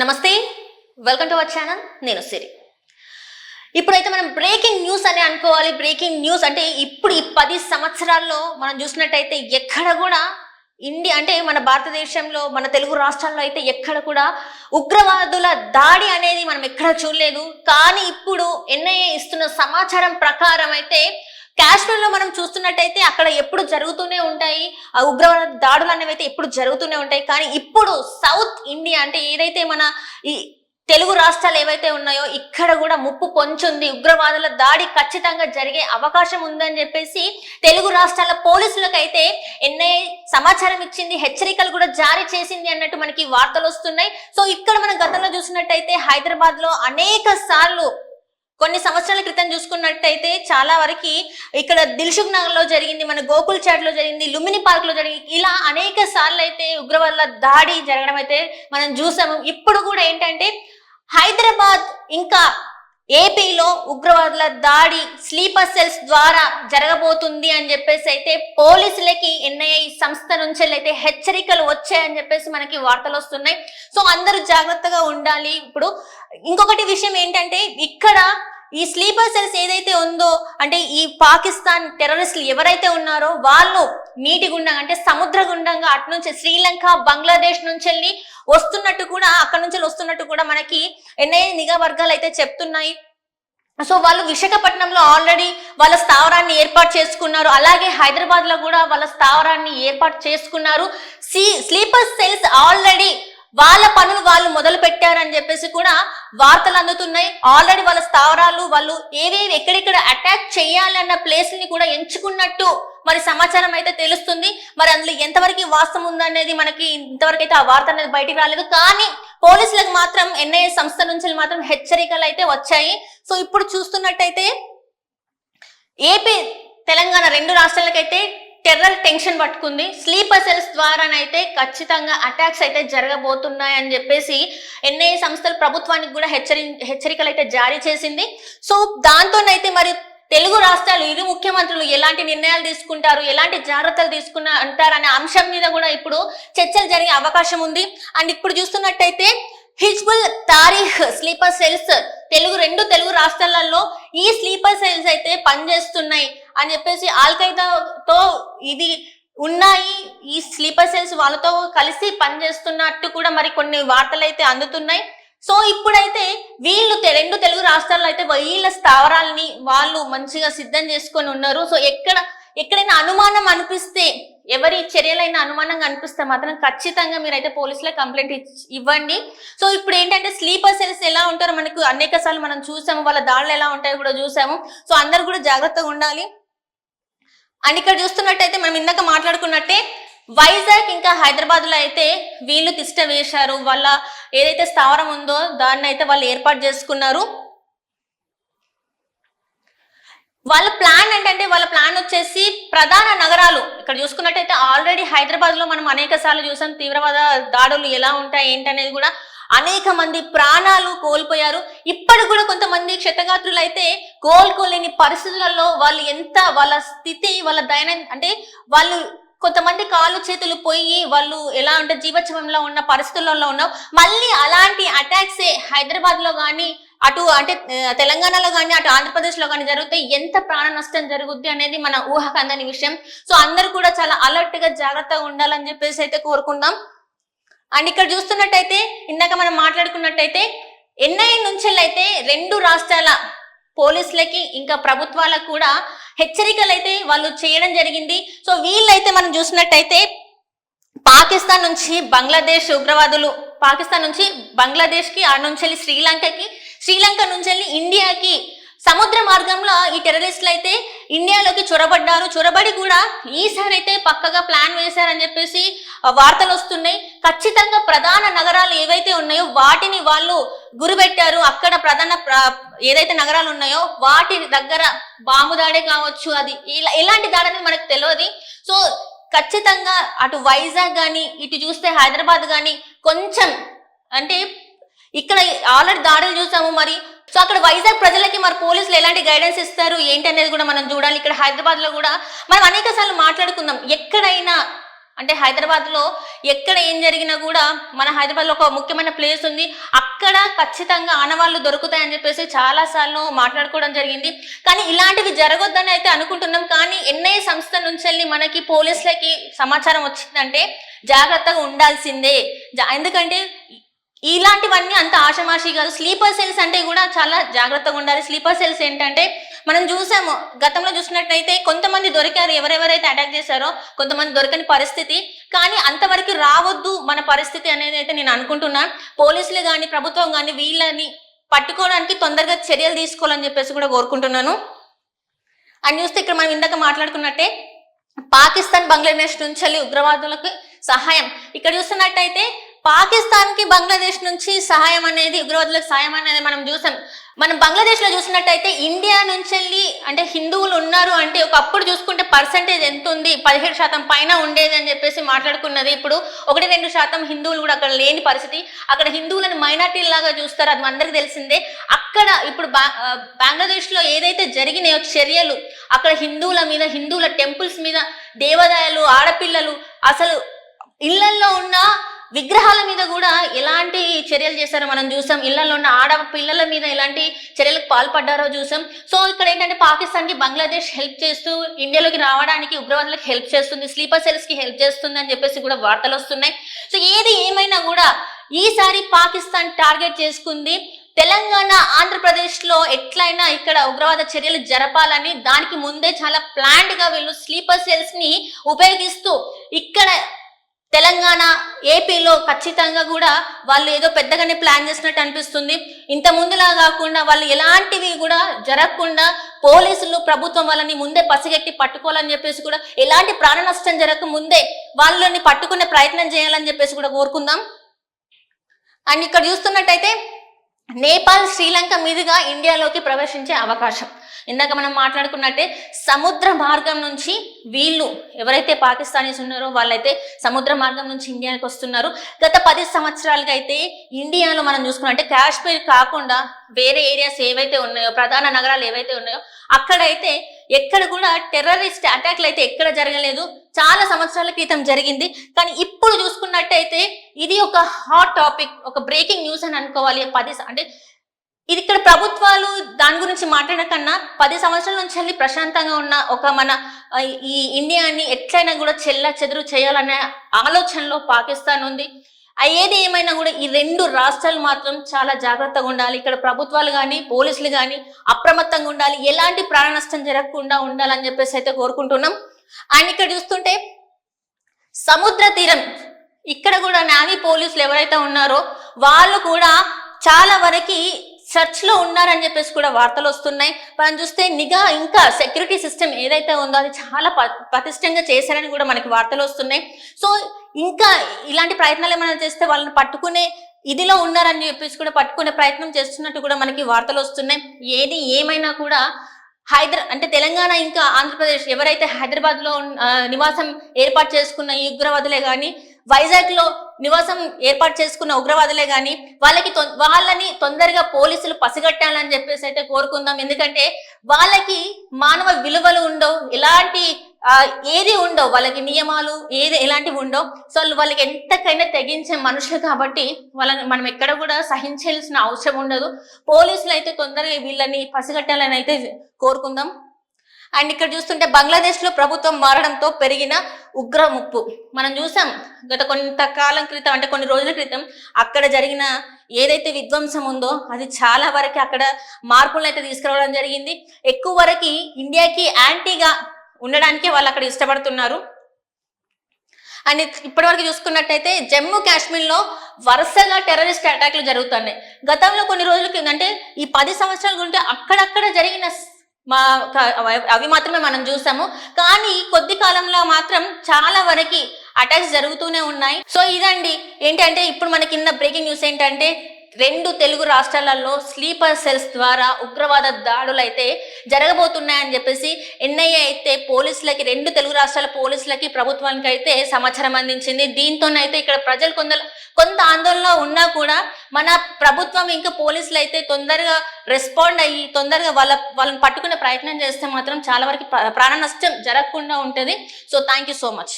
నమస్తే. Welcome to our channel నేను సిరి. ఇప్పుడైతే మనం బ్రేకింగ్ న్యూస్ అని అనుకోవాలి. బ్రేకింగ్ న్యూస్ అంటే ఇప్పుడు ఈ పది సంవత్సరాల్లో మనం చూసినట్టయితే ఎక్కడ కూడా ఇండియా అంటే మన భారతదేశంలో మన తెలుగు రాష్ట్రాల్లో అయితే ఎక్కడ కూడా ఉగ్రవాదుల దాడి అనేది మనం ఎక్కడ చూడలేదు. కానీ ఇప్పుడు ఎన్ఐఏ ఇస్తున్న సమాచారం ప్రకారం అయితే కాశ్మీర్లో మనం చూస్తున్నట్టయితే అక్కడ ఎప్పుడు జరుగుతూనే ఉంటాయి. ఆ ఉగ్రవాద దాడులు అనేవి అయితే ఎప్పుడు జరుగుతూనే ఉంటాయి. కానీ ఇప్పుడు సౌత్ ఇండియా అంటే ఏదైతే మన ఈ తెలుగు రాష్ట్రాలు ఏవైతే ఉన్నాయో ఇక్కడ కూడా ముప్పు పొంచుంది. ఉగ్రవాదుల దాడి ఖచ్చితంగా జరిగే అవకాశం ఉందని చెప్పేసి తెలుగు రాష్ట్రాల పోలీసులకు అయితే ఎన్ఐ సమాచారం ఇచ్చింది. హెచ్చరికలు కూడా జారీ చేసింది అన్నట్టు మనకి వార్తలు వస్తున్నాయి. సో ఇక్కడ మనం గతంలో చూసినట్టయితే హైదరాబాద్లో అనేక సార్లు కొన్ని సంవత్సరాల క్రితం చూసుకున్నట్టయితే చాలా వరకు ఇక్కడ దిల్సుఖ్ నగర్లో జరిగింది మన గోకుల్ చాట్లో జరిగింది లుమిని పార్క్లో జరిగింది. ఇలా అనేక సార్లు అయితే ఉగ్రవాదుల దాడి జరగడం అయితే మనం చూసాము. ఇప్పుడు కూడా ఏంటంటే హైదరాబాద్ ఇంకా ఏపీలో ఉగ్రవాదుల దాడి స్లీపర్ సెల్స్ ద్వారా జరగబోతుంది అని చెప్పేసి అయితే పోలీసులకి ఎన్ఐఏ సంస్థ నుంచి అయితే హెచ్చరికలు వచ్చాయని చెప్పేసి మనకి వార్తలు వస్తున్నాయి. సో అందరూ జాగ్రత్తగా ఉండాలి. ఇప్పుడు ఇంకొకటి విషయం ఏంటంటే ఇక్కడ ఈ స్లీపర్ సెల్స్ ఏదైతే ఉందో అంటే ఈ పాకిస్తాన్ టెర్రరిస్టులు ఎవరైతే ఉన్నారో వాళ్ళు నీటి గుండంగా అంటే సముద్ర గుండంగా అటు నుంచి శ్రీలంక బంగ్లాదేశ్ నుంచి వెళ్ళి వస్తున్నట్టు కూడా అక్కడ నుంచి వస్తున్నట్టు కూడా మనకి ఎన్ఐఏ నిఘా వర్గాలు అయితే చెప్తున్నాయి. సో వాళ్ళు విశాఖపట్నంలో ఆల్రెడీ వాళ్ళ స్థావరాన్ని ఏర్పాటు చేసుకున్నారు. అలాగే హైదరాబాద్లో కూడా వాళ్ళ స్థావరాన్ని ఏర్పాటు చేసుకున్నారు. సి స్లీపర్ సెల్స్ ఆల్రెడీ వాళ్ళ పనులు వాళ్ళు మొదలు పెట్టారని చెప్పేసి కూడా వార్తలు అందుతున్నాయి. ఆల్రెడీ వాళ్ళ స్థావరాలు వాళ్ళు ఏవేవి ఎక్కడెక్కడ అటాక్ చేయాలన్న ప్లేస్ని కూడా ఎంచుకున్నట్టు మరి సమాచారం అయితే తెలుస్తుంది. మరి అందులో ఎంతవరకు వాస్తవం ఉందనేది మనకి ఇంతవరకు అయితే ఆ వార్త అనేది బయటికి రాలేదు. కానీ పోలీసులకు మాత్రం ఎన్ఐఏ సంస్థ నుంచి మాత్రం హెచ్చరికలు అయితే వచ్చాయి. సో ఇప్పుడు చూస్తున్నట్టయితే ఏపీ తెలంగాణ రెండు రాష్ట్రాలకైతే టెర్రర్ టెన్షన్ పట్టుకుంది. స్లీపర్ సెల్స్ ద్వారానైతే ఖచ్చితంగా అటాక్స్ అయితే జరగబోతున్నాయి అని చెప్పేసి ఎన్ఐఏ సంస్థలు ప్రభుత్వానికి కూడా హెచ్చరి హెచ్చరికలు అయితే జారీ చేసింది. సో దాంతోనైతే మరి తెలుగు రాష్ట్రాలు ఇరు ముఖ్యమంత్రులు ఎలాంటి నిర్ణయాలు తీసుకుంటారు ఎలాంటి జాగ్రత్తలు తీసుకున్న అంటారనే అంశం మీద కూడా ఇప్పుడు చర్చలు జరిగే అవకాశం ఉంది. అండ్ ఇప్పుడు చూస్తున్నట్టయితే హిజ్బుల్ తారీఖ్ స్లీపర్ సెల్స్ తెలుగు రెండు తెలుగు రాష్ట్రాలలో ఈ స్లీపర్ సెల్స్ అయితే పనిచేస్తున్నాయి. అని చెప్పేసి ఆల్ఖైదాతో ఇది ఉన్నాయి. ఈ స్లీపర్ సెల్స్ వాళ్ళతో కలిసి పనిచేస్తున్నట్టు కూడా మరి కొన్ని వార్తలు అయితే అందుతున్నాయి. సో ఇప్పుడైతే వీళ్ళు రెండు తెలుగు రాష్ట్రాల్లో అయితే వీళ్ళ స్థావరాలని వాళ్ళు మంచిగా సిద్ధం చేసుకొని ఉన్నారు. సో ఎక్కడ ఎక్కడైనా అనుమానం అనిపిస్తే ఎవరి చర్యలైనా అనుమానంగా అనిపిస్తే మాత్రం ఖచ్చితంగా మీరైతే పోలీసులకు కంప్లైంట్ ఇవ్వండి. సో ఇప్పుడు ఏంటంటే స్లీపర్ సెల్స్ ఎలా ఉంటారో మనకు అనేక సార్లు మనం చూసాము. వాళ్ళ దాడులు ఎలా ఉంటాయో కూడా చూసాము. సో అందరు కూడా జాగ్రత్తగా ఉండాలి. అండ్ ఇక్కడ చూస్తున్నట్టయితే మనం ఇందాక మాట్లాడుకున్నట్టే వైజాగ్ ఇంకా హైదరాబాద్లో అయితే వీళ్ళు తిష్ట వేశారు. వాళ్ళ ఏదైతే స్థావరం ఉందో దాన్ని అయితే వాళ్ళు ఏర్పాటు చేసుకున్నారు. వాళ్ళ ప్లాన్ ఏంటంటే వాళ్ళ ప్లాన్ వచ్చేసి ప్రధాన నగరాలు. ఇక్కడ చూసుకున్నట్టయితే ఆల్రెడీ హైదరాబాద్లో మనం అనేక సార్లు చూసాం తీవ్రవాద దాడులు ఎలా ఉంటాయి ఏంటనేది కూడా అనేక మంది ప్రాణాలు కోల్పోయారు. ఇప్పటికి కూడా కొంతమంది క్షతగాత్రులు అయితే కోలుకోలేని పరిస్థితులలో వాళ్ళు ఎంత వాళ్ళ స్థితి వాళ్ళ దైన అంటే వాళ్ళు కొంతమంది కాళ్ళు చేతులు పోయి వాళ్ళు ఎలా అంటే జీవోత్సవంలో ఉన్న పరిస్థితులలో ఉన్నాం. మళ్ళీ అలాంటి అటాక్సే హైదరాబాద్లో కానీ అటు అంటే తెలంగాణలో కానీ అటు ఆంధ్రప్రదేశ్లో కానీ జరిగితే ఎంత ప్రాణ నష్టం జరుగుద్ది అనేది మన ఊహకు అందని విషయం. సో అందరూ కూడా చాలా అలర్ట్గా జాగ్రత్తగా ఉండాలని చెప్పేసి అయితే కోరుకుందాం. అండ్ ఇక్కడ చూస్తున్నట్టయితే ఇందాక మనం మాట్లాడుకున్నట్టయితే ఎన్ఐ నుంచి అయితే రెండు రాష్ట్రాల పోలీసులకి ఇంకా ప్రభుత్వాలకు కూడా హెచ్చరికలు అయితే వాళ్ళు చేయడం జరిగింది. సో వీళ్ళైతే మనం చూసినట్టయితే పాకిస్తాన్ నుంచి బంగ్లాదేశ్ ఉగ్రవాదులు పాకిస్తాన్ నుంచి బంగ్లాదేశ్కి ఆ నుంచి వెళ్ళి శ్రీలంకకి శ్రీలంక నుంచి వెళ్ళి ఇండియాకి సముద్ర మార్గంలో ఈ టెర్రరిస్టులు అయితే ఇండియాలోకి చొరబడ్డారు. చొరబడి కూడా ఈసారి అయితే పక్కగా ప్లాన్ వేశారని చెప్పేసి వార్తలు వస్తున్నాయి. ఖచ్చితంగా ప్రధాన నగరాలు ఏవైతే ఉన్నాయో వాటిని వాళ్ళు గురిపెట్టారు. అక్కడ ప్రధాన ఏదైతే నగరాలు ఉన్నాయో వాటి దగ్గర బాంబు దాడే కావచ్చు అది ఇలా ఎలాంటి దాడి అనేది మనకు తెలియదు సో ఖచ్చితంగా అటు వైజాగ్ కానీ ఇటు చూస్తే హైదరాబాద్ కానీ కొంచెం అంటే ఇక్కడ ఆల్రెడీ దాడులు చూసాము మరి. సో అక్కడ వైజాగ్ ప్రజలకి మరి పోలీసులు ఎలాంటి గైడెన్స్ ఇస్తారు? ఏంటి అనేది కూడా మనం చూడాలి. ఇక్కడ హైదరాబాద్లో కూడా మనం అనేక సార్లు మాట్లాడుకుందాం. ఎక్కడైనా అంటే హైదరాబాద్లో ఎక్కడ ఏం జరిగినా కూడా మన హైదరాబాద్లో ఒక ముఖ్యమైన ప్లేస్ ఉంది. అక్కడ ఖచ్చితంగా ఆనవాళ్ళు దొరుకుతాయని చెప్పేసి చాలా సార్లు మాట్లాడుకోవడం జరిగింది. కానీ ఇలాంటివి జరగొద్దని అయితే అనుకుంటున్నాం. కానీ ఎన్ఐ సంస్థ నుంచి వెళ్ళి మనకి పోలీసులకి సమాచారం వచ్చిందంటే జాగ్రత్తగా ఉండాల్సిందే. జా- ఎందుకంటే ఇలాంటివన్నీ అంత ఆషమాషి కాదు. స్లీపర్ సెల్స్ అంటే కూడా చాలా జాగ్రత్తగా ఉండాలి. స్లీపర్ సెల్స్ ఏంటంటే మనం చూసాము గతంలో చూసినట్టయితే కొంతమంది దొరికారు ఎవరెవరైతే అటాక్ చేశారో కొంతమంది దొరకని పరిస్థితి. కానీ అంతవరకు రావద్దు మన పరిస్థితి అనేది అయితే నేను అనుకుంటున్నా. పోలీసులు కానీ ప్రభుత్వం కానీ వీళ్ళని పట్టుకోవడానికి తొందరగా చర్యలు తీసుకోవాలని చెప్పేసి కూడా కోరుకుంటున్నాను. అండ్ చూస్తే ఇక్కడ మనం ఇందాక మాట్లాడుకున్నట్టే పాకిస్తాన్ బంగ్లాదేశ్ నుంచి ఉగ్రవాదులకు సహాయం. ఇక్కడ చూస్తున్నట్టయితే పాకిస్తాన్కి బంగ్లాదేశ్ నుంచి సహాయం అనేది ఉగ్రవాదులకు సహాయం అనేది మనం చూసాం. మనం బంగ్లాదేశ్లో చూసినట్టయితే ఇండియా నుంచి వెళ్ళి అంటే హిందువులు ఉన్నారు అంటే ఒకప్పుడు చూసుకుంటే పర్సంటేజ్ ఎంత ఉంది పదిహేడు శాతం పైన ఉండేది అని చెప్పేసి మాట్లాడుకున్నది. ఇప్పుడు ఒకటి రెండు శాతం హిందువులు కూడా అక్కడ లేని పరిస్థితి. అక్కడ హిందువులను మైనార్టీ లాగా చూస్తారు అది అందరికీ తెలిసిందే. అక్కడ ఇప్పుడు బంగ్లాదేశ్లో ఏదైతే జరిగినాయో చర్యలు అక్కడ హిందువుల మీద హిందువుల టెంపుల్స్ మీద దేవాదాయాలు ఆడపిల్లలు అసలు ఇళ్ళల్లో ఉన్న విగ్రహాల మీద కూడా ఎలాంటి చర్యలు చేశారో మనం చూసాం. ఇళ్ళలో ఉన్న ఆడ పిల్లల మీద ఎలాంటి చర్యలకు పాల్పడ్డారో చూసాం. సో ఇక్కడ ఏంటంటే పాకిస్తాన్కి బంగ్లాదేశ్ హెల్ప్ చేస్తూ ఇండియాలోకి రావడానికి ఉగ్రవాదులకు హెల్ప్ చేస్తుంది స్లీపర్ సెల్స్కి హెల్ప్ చేస్తుంది అని చెప్పేసి కూడా వార్తలు వస్తున్నాయి. సో ఏది ఏమైనా కూడా ఈసారి పాకిస్తాన్ టార్గెట్ చేసుకుంది. తెలంగాణ ఆంధ్రప్రదేశ్లో ఎట్లయినా ఇక్కడ ఉగ్రవాద చర్యలు జరపాలని దానికి ముందే చాలా ప్లాంట్గా వీళ్ళు స్లీపర్ సెల్స్ని ఉపయోగిస్తూ ఇక్కడ తెలంగాణ ఏపీలో ఖచ్చితంగా కూడా వాళ్ళు ఏదో పెద్దగానే ప్లాన్ చేసినట్టు అనిపిస్తుంది. ఇంత ముందులా కాకుండా వాళ్ళు ఎలాంటివి కూడా జరగకుండా పోలీసులు ప్రభుత్వం వాళ్ళని ముందే పసిగట్టి పట్టుకోవాలని చెప్పేసి కూడా ఎలాంటి ప్రాణ నష్టం జరగక ముందే వాళ్ళని పట్టుకునే ప్రయత్నం చేయాలని చెప్పేసి కూడా కోరుకుందాం. అండ్ ఇక్కడ చూస్తున్నట్టయితే నేపాల్ శ్రీలంక మీదుగా ఇండియాలోకి ప్రవేశించే అవకాశం. ఇందాక మనం మాట్లాడుకున్నట్టే సముద్ర మార్గం నుంచి వీళ్ళు ఎవరైతే పాకిస్తానీస్ ఉన్నారో వాళ్ళైతే సముద్ర మార్గం నుంచి ఇండియాకి వస్తున్నారు. గత పది సంవత్సరాలుగా అయితే ఇండియాలో మనం చూసుకున్నట్టే కాశ్మీర్ కాకుండా వేరే ఏరియాస్ ఏవైతే ఉన్నాయో ప్రధాన నగరాలు ఏవైతే ఉన్నాయో అక్కడైతే ఎక్కడ కూడా టెర్రరిస్ట్ అటాక్లు అయితే ఎక్కడ జరగలేదు. చాలా సంవత్సరాల క్రితం జరిగింది. కానీ ఇప్పుడు చూసుకున్నట్టయితే ఇది ఒక హాట్ టాపిక్ ఒక బ్రేకింగ్ న్యూస్ అని అనుకోవాలి. పది అంటే ఇది ఇక్కడ ప్రభుత్వాలు దాని గురించి మాట్లాడకన్నా పది సంవత్సరాల నుంచి వెళ్ళి ప్రశాంతంగా ఉన్న ఒక మన ఈ ఇండియాని ఎట్లయినా కూడా చెల్ల చెదురు చేయాలనే ఆలోచనలో పాకిస్తాన్ ఉంది. అయ్యేది ఏమైనా కూడా ఈ రెండు రాష్ట్రాలు మాత్రం చాలా జాగ్రత్తగా ఉండాలి. ఇక్కడ ప్రభుత్వాలు కానీ పోలీసులు కానీ అప్రమత్తంగా ఉండాలి. ఎలాంటి ప్రాణ నష్టం జరగకుండా ఉండాలని చెప్పేసి అయితే కోరుకుంటున్నాం. అండ్ ఇక్కడ చూస్తుంటే సముద్ర తీరం. ఇక్కడ కూడా నావీ పోలీసులు ఎవరైతే ఉన్నారో వాళ్ళు కూడా చాలా వరకు చర్చ్లో ఉన్నారని చెప్పేసి కూడా వార్తలు వస్తున్నాయి. మనం చూస్తే నిఘా ఇంకా సెక్యూరిటీ సిస్టమ్ ఏదైతే ఉందో అది చాలా ప- పటిష్టంగా చేశారని కూడా మనకి వార్తలు వస్తున్నాయి. సో ఇంకా ఇలాంటి ప్రయత్నాలు ఏమైనా చేస్తే వాళ్ళని పట్టుకునే ఇదిలో ఉన్నారని చెప్పేసి కూడా పట్టుకునే ప్రయత్నం చేస్తున్నట్టు కూడా మనకి వార్తలు వస్తున్నాయి. ఏది ఏమైనా కూడా హైదరా అంటే తెలంగాణ ఇంకా ఆంధ్రప్రదేశ్ ఎవరైతే హైదరాబాద్లో నివాసం ఏర్పాటు చేసుకున్న ఈ ఉగ్రవాదులే కానీ వైజాగ్లో నివాసం ఏర్పాటు చేసుకున్న ఉగ్రవాదులే కానీ వాళ్ళకి వాళ్ళని తొందరగా పోలీసులు పసిగట్టాలని చెప్పేసి అయితే కోరుకుందాం. ఎందుకంటే వాళ్ళకి మానవ విలువలు ఉండవు. ఎలాంటి ఏది ఉండవు. వాళ్ళకి నియమాలు ఏది ఎలాంటివి ఉండవు. సో వాళ్ళు వాళ్ళకి ఎంతకైనా తెగించే మనుషులు కాబట్టి వాళ్ళని మనం ఎక్కడ కూడా సహించాల్సిన అవసరం ఉండదు. పోలీసులు అయితే తొందరగా వీళ్ళని పసిగట్టాలని అయితే కోరుకుందాం. అండ్ ఇక్కడ చూస్తుంటే బంగ్లాదేశ్లో ప్రభుత్వం మారడంతో పెరిగిన ఉగ్ర ముప్పు. మనం చూసాం గత కొంతకాలం క్రితం అంటే కొన్ని రోజుల క్రితం అక్కడ జరిగిన ఏదైతే విధ్వంసం ఉందో అది చాలా వరకు అక్కడ మార్పులను అయితే తీసుకురావడం జరిగింది. ఎక్కువ వరకు ఇండియాకి యాంటీగా ఉండడానికే వాళ్ళు అక్కడ ఇష్టపడుతున్నారు. అండ్ ఇప్పటివరకు చూసుకున్నట్టయితే జమ్మూ కాశ్మీర్లో వరుసగా టెర్రరిస్ట్ అటాక్లు జరుగుతున్నాయి. గతంలో కొన్ని రోజుల కింద అంటే ఈ పది సంవత్సరాల గురించి అక్కడక్కడ జరిగిన మా అవి- మాత్రమే మనం చూసాము. కానీ కొద్ది కాలంలో మాత్రం చాలా వరకు అటాక్స్ జరుగుతూనే ఉన్నాయి. సో ఇదండి ఏంటంటే ఇప్పుడు మనకి కింద బ్రేకింగ్ న్యూస్ ఏంటంటే రెండు తెలుగు రాష్ట్రాలలో స్లీపర్ సెల్స్ ద్వారా ఉగ్రవాద దాడులు అయితే జరగబోతున్నాయని చెప్పేసి ఎన్ఐఏ అయితే పోలీసులకి రెండు తెలుగు రాష్ట్రాల పోలీసులకి ప్రభుత్వానికి అయితే సమాచారం అందించింది. దీంతోనైతే ఇక్కడ ప్రజలు కొందరు కొంత ఆందోళనలో ఉన్నా కూడా మన ప్రభుత్వం ఇంకా పోలీసులు అయితే తొందరగా రెస్పాండ్ అయ్యి తొందరగా వాళ్ళ వాళ్ళని పట్టుకునే ప్రయత్నం చేస్తే మాత్రం చాలా వరకు ప్రా- ప్రాణ నష్టం జరగకుండా ఉంటుంది. So thank you so much